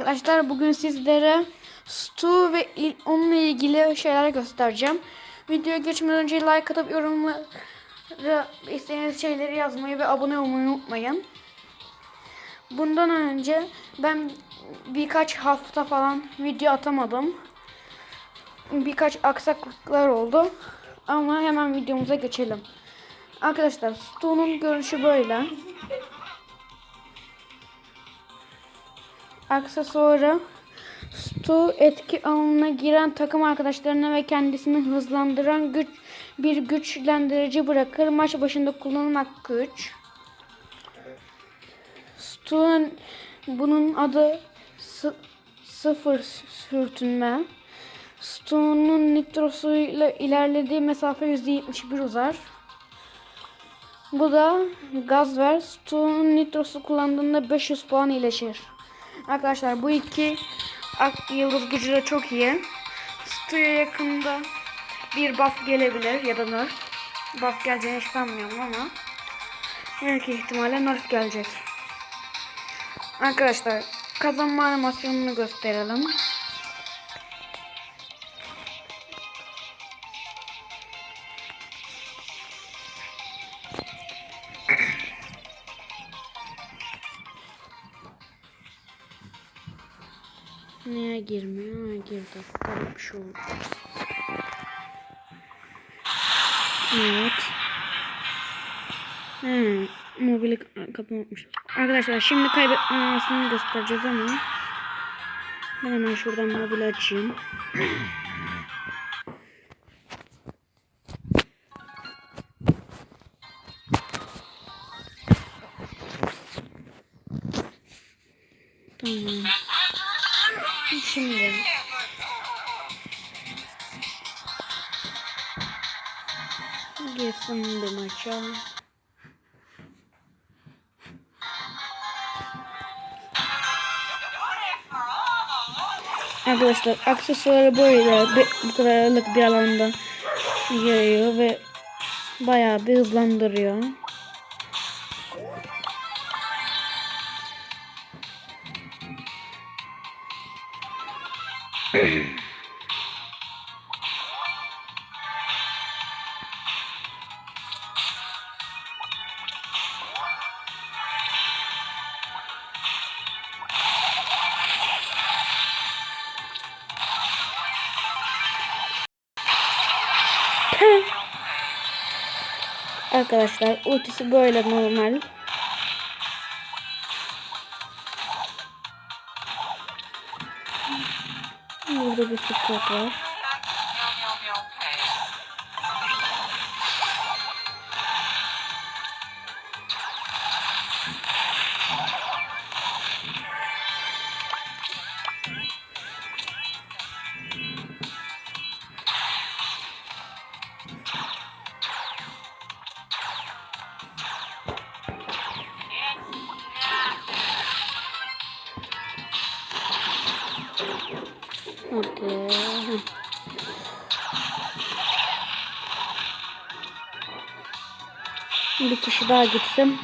Arkadaşlar bugün sizlere Stu ve il- onunla ilgili şeyler göstereceğim. Videoya geçmeden önce like atıp yorumlara istediğiniz şeyleri yazmayı ve abone olmayı unutmayın. Bundan önce ben birkaç hafta falan video atamadım. Birkaç aksaklıklar oldu. Ama hemen videomuza geçelim. Arkadaşlar Stu'nun görünüşü böyle. Aksesuarı Stu etki alanına giren takım arkadaşlarına ve kendisini hızlandıran güç bir güçlendirici bırakır. Maç başında kullanılmak güç. Stu'nun bunun adı sı- sıfır sürtünme. Stu'nun nitrosuyla ilerlediği mesafe %71 uzar. Bu da gaz ver. Stu'nun nitrosu kullandığında 500 puan iyileşir. Arkadaşlar bu iki ak yıldız gücü de çok iyi. Stu'ya yakında bir buff gelebilir ya da nerf. Buff geleceğini hiç sanmıyorum ama büyük ihtimalle nerf gelecek. Arkadaşlar kazanma animasyonunu gösterelim. Neye girmiyor? Ha, girdi. Garip bir şey oldu. Evet. Hmm, mobili kapatmış. Arkadaşlar şimdi kaybetmemesini göstereceğiz ama ben hemen şuradan mobili açayım. Tamam. Şimdi. Girsin bir maça. Arkadaşlar aksesuarı böyle bu kadarlık bir alanda yayıyor ve bayağı bir hızlandırıyor. Arkadaşlar ultisi böyle normal. Burada bir support var. Bir kişi daha gitsin.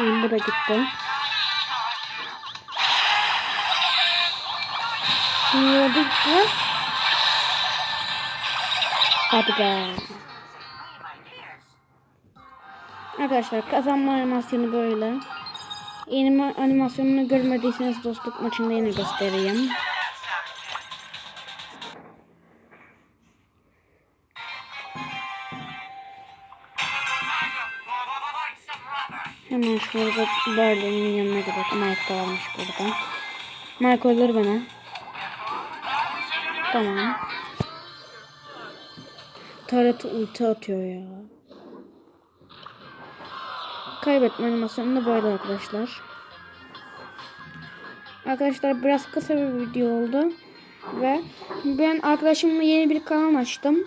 Tamam bu da gitti. Şimdi gitti. Hadi be. Arkadaşlar kazanma animasyonu böyle. Yeni animasyonunu görmediyseniz dostluk maçında yine göstereyim. Hemen şurada Berlin'in yanına gidelim. Mike da varmış burada. Mike olur bana. Tamam. Taret ulti atıyor ya. Kaybetme animasyonu da böyle arkadaşlar. Arkadaşlar biraz kısa bir video oldu. Ve ben arkadaşımla yeni bir kanal açtım.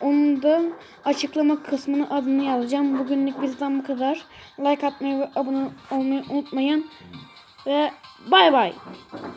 Onun da açıklama kısmına adını yazacağım. Bugünlük bizden bu kadar. Like atmayı ve abone olmayı unutmayın. Ve bay bay.